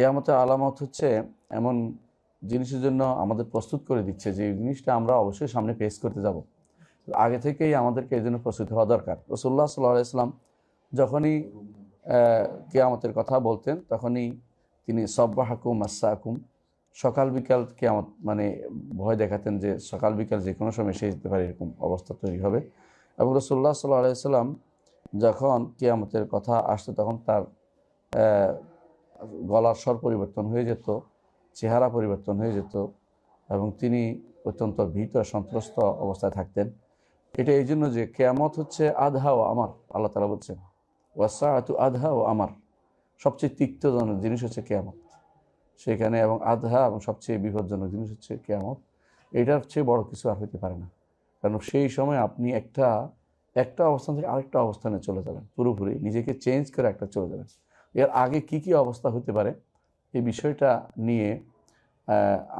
কেয়ামতের আলামত হচ্ছে এমন জিনিসের জন্য আমাদের প্রস্তুত করে দিচ্ছে যে জিনিসটা আমরা অবশ্যই সামনে পেশ করতে যাব। আগে থেকেই আমাদেরকে এই জন্য প্রস্তুত হওয়া দরকার। রসুল্লাহ সাল্লাহ ইসলাম যখনই কেয়ামতের কথা বলতেন, তখনই তিনি সব্বা হাকুম আসাকুম হাকুম সকাল বিকাল কেয়ামত মানে ভয় দেখাতেন যে সকাল বিকাল যে কোনো সময় এসে যেতে পারে এরকম অবস্থা তৈরি হবে। এবং রসুল্লাহ সাল্লাহ সাল্লাম যখন কেয়ামতের কথা আসতো, তখন তার গলার স্বর পরিবর্তন হয়ে যেত, চেহারা পরিবর্তন হয়ে যেত এবং তিনি অত্যন্ত ভীত সন্ত্রস্ত অবস্থায় থাকতেন। এটা এই জন্য যে কেয়ামত হচ্ছে আধা ও আমার, আল্লাহ তালা বলছেন ওয়াসা ওয়াসাআতু আধা ও আমার। সবচেয়ে তিক্তজনক জিনিস হচ্ছে কেয়ামত। সেখানে এবং আধা এবং সবচেয়ে বিপজ্জনক জিনিস হচ্ছে কেয়ামত। এটার চেয়ে বড় কিছু আর হতে পারে না। কারণ সেই সময় আপনি একটা একটা অবস্থান থেকে আরেকটা অবস্থানে চলে যাবেন। পুরোপুরি নিজেকে চেঞ্জ করে একটা চলে যাবেন। এর আগে কি কি অবস্থা হতে পারে এই বিষয়টা নিয়ে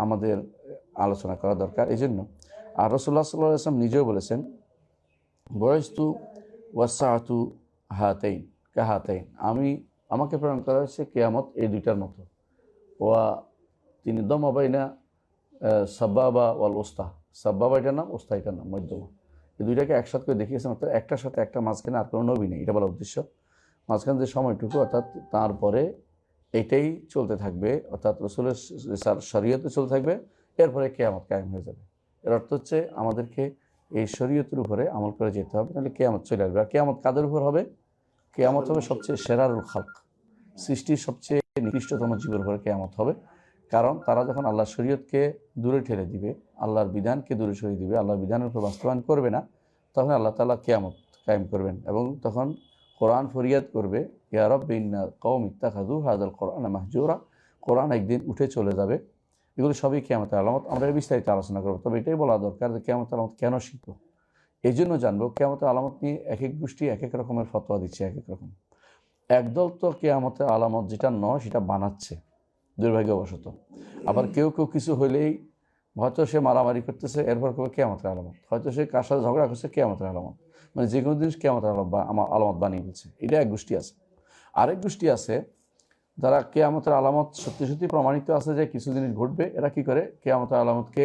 আমাদের আলোচনা করা দরকার। এই জন্য আর রসুল্লাহ সাল্লাহ আসলাম নিজেও বলেছেন, বয়স্তু ওয়াসাহাতু হাতাইন কাহাতাইন আমি, আমাকে প্রেরণ করা হয়েছে কেয়ামত এই দুইটার মতো। ওয়া তিনি দমাবাইনা সাব্বাবা ওয়াল ওস্তা সাব্বাবা এটার নাম ওস্তা এটার নাম, মধ্যমা। এই দুইটাকে একসাথে করে দেখিয়েছেন, অর্থাৎ একটার সাথে একটা মাঝখানে আর কোনো নবী নেই, এটা বলা উদ্দেশ্য। মাঝখানে যে সময়টুকু, অর্থাৎ তারপরে এটাই চলতে থাকবে, অর্থাৎ রসুলের শরীয়তে চলতে থাকবে, এরপরে কেয়ামত কায়েম হয়ে যাবে। এর অর্থ হচ্ছে আমাদেরকে এই শরীয়তের উপরে আমল করে যেতে হবে, নাহলে কেয়ামত চলে আসবে। আর কেয়ামত কাদের উপর হবে? কেয়ামত হবে সবচেয়ে সেরারুল খালক। সৃষ্টির সবচেয়ে নিকৃষ্টতম জীবের উপরে কেয়ামত হবে। কারণ তারা যখন আল্লাহর শরীয়তকে দূরে ঠেলে দিবে, আল্লাহর বিধানকে দূরে সরিয়ে দিবে, আল্লাহর বিধানের উপর বাস্তবায়ন করবে না, তখন আল্লাহ তাআলা কেয়ামত কায়েম করবেন। এবং তখন কোরআন ফরিয়াদ করবে ইয়ারব বিন্না কৌম ইত্তাখাদু হাজাল কোরআন মাহজুরা কোরআন একদিন উঠে চলে যাবে। এগুলো সবই কেয়ামতের আলামত। আমরা বিস্তারিত আলোচনা করব। তবে এটাই বলা দরকার যে কেয়ামতের আলামত কেন শিখব এই জন্য জানব, কেয়ামতের আলামত নিয়ে এক এক গোষ্ঠী এক এক রকমের ফতোয়া দিচ্ছে এক এক রকম। একদল তো কেয়ামতের আলামত যেটা নয়, সেটা বানাচ্ছে, দুর্ভাগ্যবশত। আবার কেউ কেউ কিছু হলেই হয়তো সে মারামারি করতেছে, এরপর কেয়ামতের আলামত। হয়তো সে কার সাথে ঝগড়া করছে, কেয়ামতের আলামত। মানে যে কোনো জিনিস আলামত আমার আলামত বানিয়ে ফেলছে। এটা এক গোষ্ঠী আছে। আরেক গোষ্ঠী আছে যারা কেয়ামতের আলামত সত্যি সত্যি প্রমাণিত আছে যে কিছু জিনিস ঘটবে। এরা কি করে? কেয়ামতের আলামতকে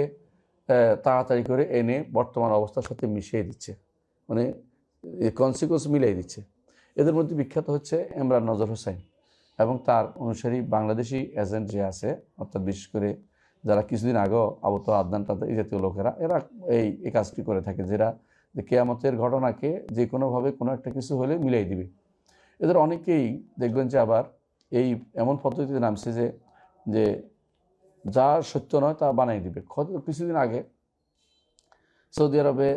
তাড়াতাড়ি করে এনে বর্তমান অবস্থার সাথে মিশিয়ে দিচ্ছে। মানে কনসিকোয়েন্স মিলিয়ে দিচ্ছে। এদের মধ্যে বিখ্যাত হচ্ছে এমরান নজর হোসেন এবং তার অনুসারী বাংলাদেশি এজেন্ট যে আছে, অর্থাৎ বিশেষ করে যারা কিছুদিন আগেও আবত আদনান, তাদের এই জাতীয় লোকেরা, এরা এই কাজটি করে থাকে যেটা যে কেয়ামতের ঘটনাকে যে কোনোভাবে কোনো একটা কিছু হলে মিলাই দিবে। এদের অনেকেই দেখবেন যে আবার এই এমন পদ্ধতিতে নামছে যে যে যা সত্য নয় তা বানাই দিবে। কিছুদিন আগে সৌদি আরবে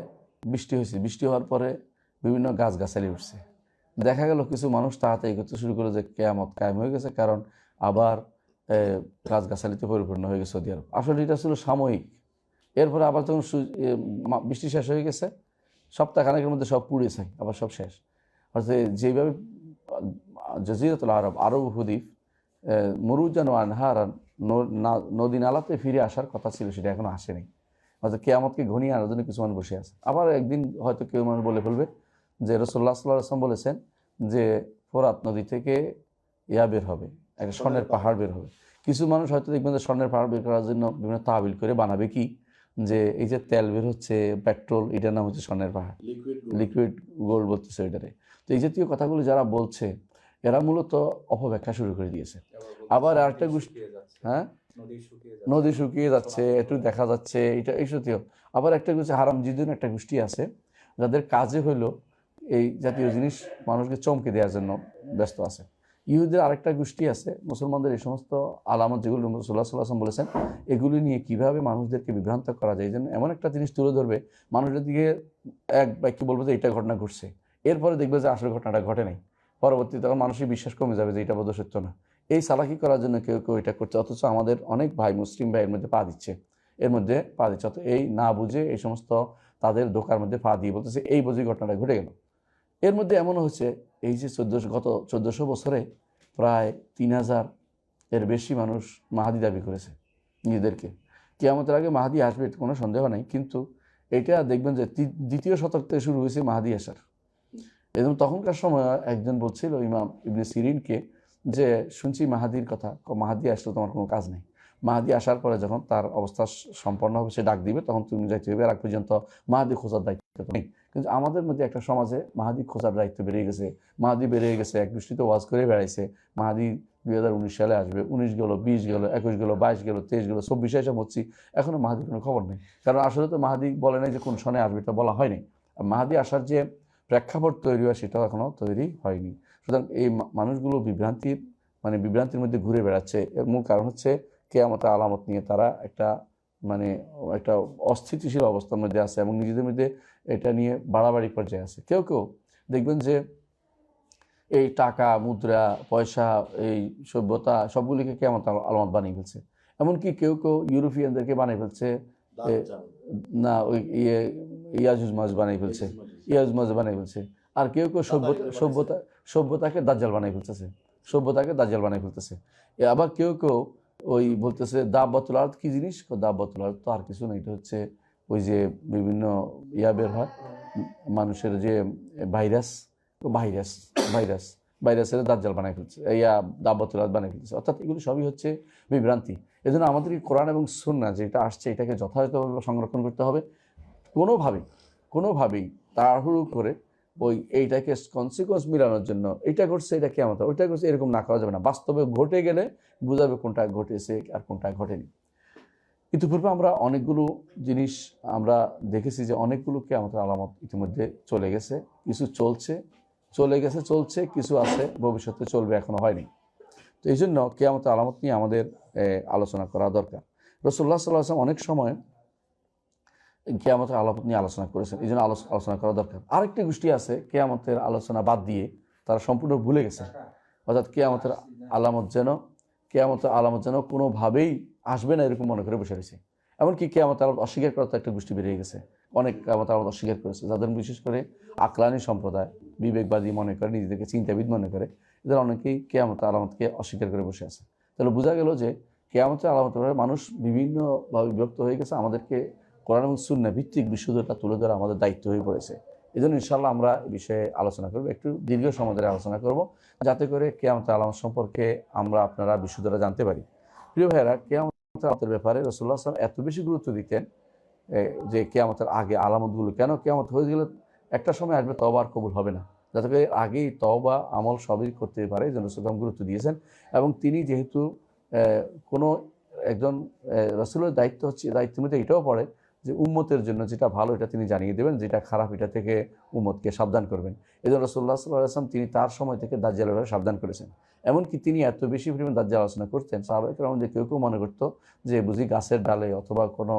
বৃষ্টি হয়েছে। বৃষ্টি হওয়ার পরে বিভিন্ন গাছগাছালি উঠছে। দেখা গেল কিছু মানুষ তাড়াতাড়ি করতে শুরু করে যে কেয়ামত কায়েম হয়ে গেছে কারণ আবার গাছগাছালিতে পরিপূর্ণ হয়ে গেছে সৌদি আরব। আসলে এটা ছিল সাময়িক। এরপরে আবার যখন বৃষ্টি শেষ হয়ে গেছে সপ্তাহখানেকের মধ্যে সব পুড়েছে আবার সব শেষ। অর্থাৎ যেভাবে, জজিরতুল আরব আরব হুদিফ মরুজান আনহারান নদী নালাতে ফিরে আসার কথা ছিল, সেটা এখনও আসেনি। অর্থাৎ কেয়ামতকে ঘনিয়ে আনার জন্য কিছু মানুষ বসে আছে। আবার একদিন হয়তো কেউ মানুষ বলে ফেলবে যে রসোল্লা সাল্লাহ আসলাম বলেছেন যে ফোরাত নদী থেকে ইয়া বের হবে, একটা স্বর্ণের পাহাড় বের হবে। কিছু মানুষ হয়তো দেখবেন যে স্বর্ণের পাহাড় বের করার জন্য বিভিন্ন তাবিল করে বানাবে কি? যে এই যে তেল বের হচ্ছে পেট্রোল এটার নাম হচ্ছে স্বর্ণের পাহাড়। লিকুইড গোল্ড বলতেছে ওইটারে। তো এই জাতীয় কথাগুলো যারা বলছে এরা মূলত অপব্যাখ্যা শুরু করে দিয়েছে। আবার আরেকটা গোষ্ঠী হ্যাঁ? নদী শুকিয়ে যাচ্ছে। একটু দেখা যাচ্ছে এটা এই জাতীয় আবার একটা গোষ্ঠী হারাম জিদিন একটা গোষ্ঠী আছে যাদের কাজে হলো এই জাতীয় জিনিস মানুষকে চমকে দেওয়ার জন্য ব্যস্ত আছে। ইহুদের আরেকটা গোষ্ঠী আছে, মুসলমানদের এই সমস্ত আলামত যেগুলো রসুল্লাহ সাল্লাম বলেছেন, এগুলি নিয়ে কীভাবে মানুষদেরকে বিভ্রান্ত করা যায় জন্য এমন একটা জিনিস তুলে ধরবে, মানুষের দিকে এক বাক্য বলবে যে এটা ঘটনা ঘটছে। এরপরে দেখবে যে আসলে ঘটনাটা ঘটে নাই। পরবর্তীতে তখন মানুষের বিশ্বাস কমে যাবে যে এটা বোধ সত্য না। এই সালাকি করার জন্য কেউ কেউ এটা করছে, অথচ আমাদের অনেক ভাই মুসলিম ভাই এর মধ্যে পা দিচ্ছে। এর মধ্যে পা দিচ্ছে অত এই না বুঝে এই সমস্ত তাদের ধোকার মধ্যে পা দিয়ে বলতেছে, এই বুঝে ঘটনাটা ঘটে গেল। এর মধ্যে এমন হচ্ছে এই যে চোদ্দোশো, গত চোদ্দোশো বছরে প্রায় তিন হাজার এর বেশি মানুষ মাহাদি দাবি করেছে নিজেদেরকে। কেয়ামতের আগে মাহাদি আসবে কোনো সন্দেহ নাই, কিন্তু এটা দেখবেন যে দ্বিতীয় শতক থেকে শুরু হয়েছে মাহাদি আসার। এবং তখনকার সময় একজন বলছিল, ইমাম ইবনে সিরিনকে, যে শুনছি মাহাদির কথা মাহাদি আসলে তোমার কোনো কাজ নেই। মাহাদি আসার পরে যখন তার অবস্থা সম্পন্ন হবে, সে ডাক দিবে, তখন তুমি যাইতে হবে আর পর্যন্ত মাহাদি খোঁজার দায়িত্ব নেই। কিন্তু আমাদের মধ্যে একটা সমাজে মাহাদি খোঁজার দায়িত্ব বেড়ে গেছে। মাহাদি বেড়ে গেছে, এক দৃষ্টিতে ওয়াজ করে বেড়াইছে। মাহাদি দুই হাজার উনিশ সালে আসবে, উনিশ গেলো, বিশ গেলো, একুশ গেলো, বাইশ গেলো, তেইশ গেলো, চব্বিশে এসে হচ্ছি এখনও মাহাদির কোনো খবর নেই। কারণ আসলে তো মাহাদি বলে নাই যে কোন সনে আসবে, এটা বলা হয়নি। মাহাদি আসার যে প্রেক্ষাপট তৈরি হয়, সেটাও এখনও তৈরি হয়নি। সুতরাং এই মানুষগুলো বিভ্রান্তির মানে বিভ্রান্তির মধ্যে ঘুরে বেড়াচ্ছে। এর মূল কারণ হচ্ছে কেয়ামত আলামত নিয়ে তারা একটা মানে একটা অস্থিতিশীল অবস্থার মধ্যে আছে এবং নিজেদের মধ্যে এটা নিয়ে বাড়াবাড়ি পর্যায়ে আছে। কেউ কেউ দেখবেন যে এই টাকা মুদ্রা পয়সা এই সভ্যতা সবগুলিকে কেমন আলামত বানিয়ে ফেলছে। এমনকি কেউ কেউ ইউরোপিয়ানদেরকে বানিয়ে ফেলছে না ওই ইয়ে ইয়াজুজ মাছ বানিয়ে ফেলছে। ইয়াজ মাছ। বানিয়ে ফেলছে। আর কেউ কেউ সভ্যতা সভ্যতা সভ্যতাকে দাজ্জাল বানিয়ে ফেলতেছে। সভ্যতাকে দাজ্জাল বানিয়ে ফেলতেছে। আবার কেউ কেউ ওই বলতেছে দাব্বাতুল আর্থ কি জিনিস? দাব্বাতুল আর্থ তো আর কিছু না, এটা হচ্ছে ওই যে বিভিন্ন ইয়া বের হয়, মানুষের যে ভাইরাস ভাইরাস ভাইরাস, ভাইরাসের দাজ্জাল বানাই ফেলছে ইয়া দাব্বাতুল আর্থ বানিয়ে ফেলছে, অর্থাৎ এগুলো সবই হচ্ছে বিভ্রান্তি। এজন্য আমাদেরকে কোরআন এবং সুন্না যেটা আসছে, এটাকে যথাযথভাবে সংরক্ষণ করতে হবে। কোনোভাবেই কোনোভাবেই তাড়াহুড়ো করে ওই এইটাকে কনসিকোয়েন্স মিলানোর জন্য এটা ঘটছে এটা কেমন ওইটা করছে এরকম না করা যাবে না। বাস্তবে ঘটে গেলে বোঝাবে কোনটা ঘটেছে আর কোনটা ঘটেনি। ইতিপূর্বে আমরা অনেকগুলো জিনিস আমরা দেখেছি যে অনেকগুলোকে আমাদের আলামত ইতিমধ্যে চলে গেছে, কিছু চলছে, চলে গেছে, চলছে, কিছু আছে, ভবিষ্যতে চলবে, এখনও হয়নি। তো এই জন্য কেয়ামত আলামত নিয়ে আমাদের আলোচনা করা দরকার। রসুল্লাহ সাল্লাহ আসলাম অনেক সময় কেয়ামতের আলামত নিয়ে আলোচনা করেছেন। এই জন্য আলোচনা করা দরকার। আরেকটি গোষ্ঠী আছে, কেয়ামতের আলোচনা বাদ দিয়ে তারা সম্পূর্ণ ভুলে গেছে। অর্থাৎ কেয়ামতের আলামত যেন কেয়ামতের আলামত যেন কোনোভাবেই আসবে না এরকম মনে করে বসে রয়েছে। এমনকি কেয়ামত আলামত অস্বীকার করার তো একটা গোষ্ঠী বেরিয়ে গেছে। অনেক কেয়ামত আলামত অস্বীকার করেছে। যাদের বিশেষ করে আকলানি সম্প্রদায়, বিবেকবাদী মনে করে, নিজেদেরকে চিন্তাবিদ মনে করে, এদের অনেকেই কেয়ামত আলামতকে অস্বীকার করে বসে আছে। তাহলে বোঝা গেল যে কেয়ামতের আলামত মানুষ বিভিন্নভাবে বিভক্ত হয়ে গেছে। আমাদেরকে কোরআন এবং শূন্য ভিত্তিক বিশুদ্ধতা তুলে ধরা আমাদের দায়িত্ব হয়ে পড়েছে। এই জন্য ইনশাল্লাহ আমরা এই বিষয়ে আলোচনা করব, একটু দীর্ঘ সময় ধরে আলোচনা করব, যাতে করে কেয়ামতের আলামত সম্পর্কে আমরা আপনারা বিশুদ্ধতা জানতে পারি। প্রিয় ভাইয়েরা, কেয়ামতের আলামতের ব্যাপারে রসুল্লাহ আসলাম এত বেশি গুরুত্ব দিতেন যে কেয়ামতের আগে আলামতগুলো কেন কেয়ামত হয়ে গেলে, একটা সময় আসবে তবা আর কবুল হবে না। যাতে করে আগেই তবা আমল সবই করতে পারে এই জন্য রসুলাম গুরুত্ব দিয়েছেন এবং তিনি যেহেতু কোনো একজন রসুলের দায়িত্ব হচ্ছে, দায়িত্বের মধ্যে এটাও পড়ে যে উম্মতের জন্য যেটা ভালো এটা তিনি জানিয়ে দেবেন, যেটা খারাপ এটা থেকে উম্মতকে সাবধান করবেন। এই জন্য রসুল্লাহ সাল্লাহ আসলাম তিনি তার সময় থেকে দাজ্জালের ব্যাপারে সাবধান করেছেন। এমনকি তিনি এত বেশি পরিমাণ দাজ্জাল আলোচনা করতেন সাহাবাহিক যে কেউ কেউ মনে করতো যে বুঝি গাছের ডালে অথবা কোনো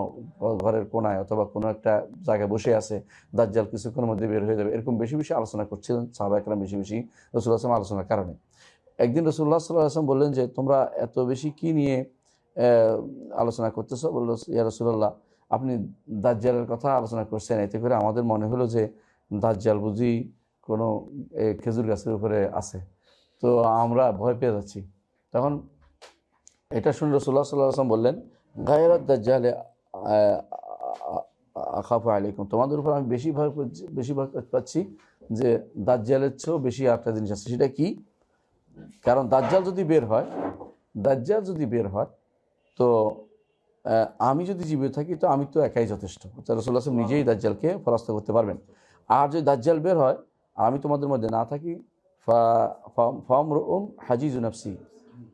ঘরের কোনায় অথবা কোনো একটা জায়গায় বসে আছে, দাজ্জাল কিছুক্ষণের মধ্যে বের হয়ে যাবে, এরকম বেশি বেশি আলোচনা করছিলেন সাহাবাহিকরাম বেশি বেশি রসুল্লাহ আসলাম আলোচনার কারণে। একদিন রসুল্লাহ সাল্লাহ আসলাম বললেন যে, তোমরা এত বেশি কি নিয়ে আলোচনা করতেছো? বলল, ইয়া রসুল্লাহ আপনি দাজ্জালের কথা আলোচনা করছেন, এতে করে আমাদের মনে হলো যে দাজ্জাল বুঝি কোনো খেজুর গাছের উপরে আছে। তো আমরা ভয় পেয়ে যাচ্ছি। তখন এটা শুনে রসুল্লাহ সাল্লাহ আসলাম বললেন গায়ের দাজ্জালে আখাফ আলাইকুম। তোমাদের উপর আমি বেশি ভয় বেশি ভয় পাচ্ছি যে দাজ্জালের চেয়েও বেশি একটা জিনিস আছে। সেটা কি? কারণ দাজ্জাল যদি বের হয়, দাজ্জাল যদি বের হয়, তো আমি যদি জীবিত থাকি, তো আমি তো একাই যথেষ্ট। রসুল্লাহ আসলাম নিজেই দাজ্জালকে পরাস্ত করতে পারবেন। আর যদি দাজ্জাল বের হয় আমি তোমাদের মধ্যে না থাকি ফর্ম রুম হাজিজ নাফসি।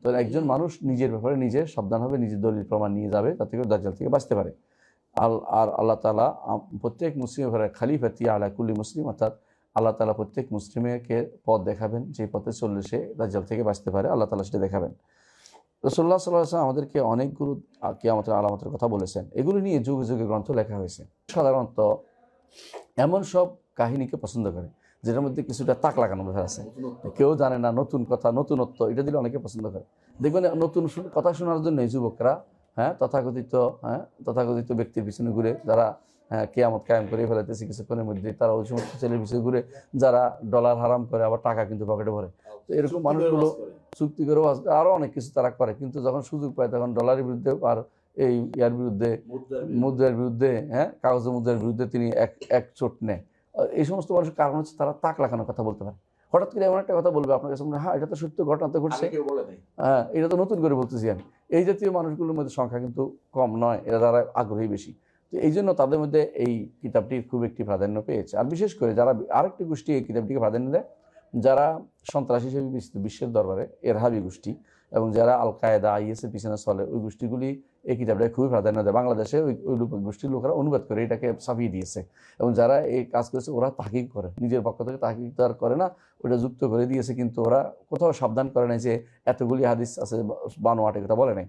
তো একজন মানুষ নিজের ব্যাপারে নিজে সাবধান হবে, নিজের দলিল প্রমাণ নিয়ে যাবে, তাতে করে দাজ্জাল থেকে বাঁচতে পারে। আল, আর আল্লাহ তালা প্রত্যেক মুসলিমের ঘরে খালিফাতি আলা কুল্লি মুসলিম, অর্থাৎ আল্লাহ তালা প্রত্যেক মুসলিমকে পথ দেখাবেন, যে পথে চললে সে দাজ্জাল থেকে বাঁচতে পারে, আল্লাহ তালা সেটা দেখাবেন। রসোল্লা সাল্লাহ আমাদেরকে অনেকগুলো কেয়ামতের আলামতের কথা বলেছেন। এগুলো নিয়ে যুগে যুগে গ্রন্থ লেখা হয়েছে। সাধারণত এমন সব কাহিনীকে পছন্দ করে যেটার মধ্যে কিছুটা তাক লাগানো ব্যাপার আছে। কেউ জানে না নতুন কথা নতুনত্ব এটা দিলে অনেকে পছন্দ করে। দেখবেন নতুন কথা শোনার জন্য এই যুবকরা হ্যাঁ তথাকথিত হ্যাঁ তথাকথিত ব্যক্তির পিছনে ঘুরে যারা হ্যাঁ, কেয়ামত কায়েম করে ফেলাইতেছে কিছুক্ষণের মধ্যে তারা ওই সমস্ত ছেলের পিছনে ঘুরে যারা ডলার হারাম করে আবার টাকা কিন্তু পকেটে ভরে। তো এরকম মানুষগুলো চুক্তি করে। ওয়াজ করে, আরও অনেক কিছু তারা করে কিন্তু যখন সুযোগ পায় তখন ডলারের বিরুদ্ধে আর এই ইয়ার বিরুদ্ধে মুদ্রার বিরুদ্ধে। হ্যাঁ কাগজের মুদ্রার বিরুদ্ধে তিনি এক এক চোট নেয়। এই সমস্ত মানুষের কারণ হচ্ছে তারা তাক লাগানোর কথা বলতে পারে। হঠাৎ করে এমন একটা কথা বলবে আপনার কাছে মনে হয়, হ্যাঁ এটা তো সত্য ঘটনা তো ঘটছে। হ্যাঁ এটা তো নতুন করে বলতেছি আমি। এই জাতীয় মানুষগুলোর মধ্যে সংখ্যা কিন্তু কম নয় এরা যারা আগ্রহী বেশি। তো এই জন্য তাদের মধ্যে এই কিতাবটির খুব একটি প্রাধান্য পেয়েছে। আর বিশেষ করে যারা আরেকটি গোষ্ঠী এই কিতাবটিকে প্রাধান্য দেয় যারা সন্ত্রাস হিসেবে বিশ্বের দরবারে এরহাবি গোষ্ঠী এবং যারা আল কায়দা আইএসের পিছনে চলে, ওই গোষ্ঠীগুলি এই কিতাবটাকে খুবই প্রাধান্য দেয়। বাংলাদেশে ওই ওই গোষ্ঠীর লোকেরা অনুবাদ করে এটাকে ছাপিয়ে দিয়েছে। এবং যারা এই কাজ করেছে, ওরা তাহিক করে। নিজের পক্ষ থেকে তাহিক তো আর করে না, ওটা যুক্ত করে দিয়েছে। কিন্তু ওরা কোথাও সাবধান করে নাই যে এতগুলি হাদিস আছে বানোয়াটে কথা বলে নাই।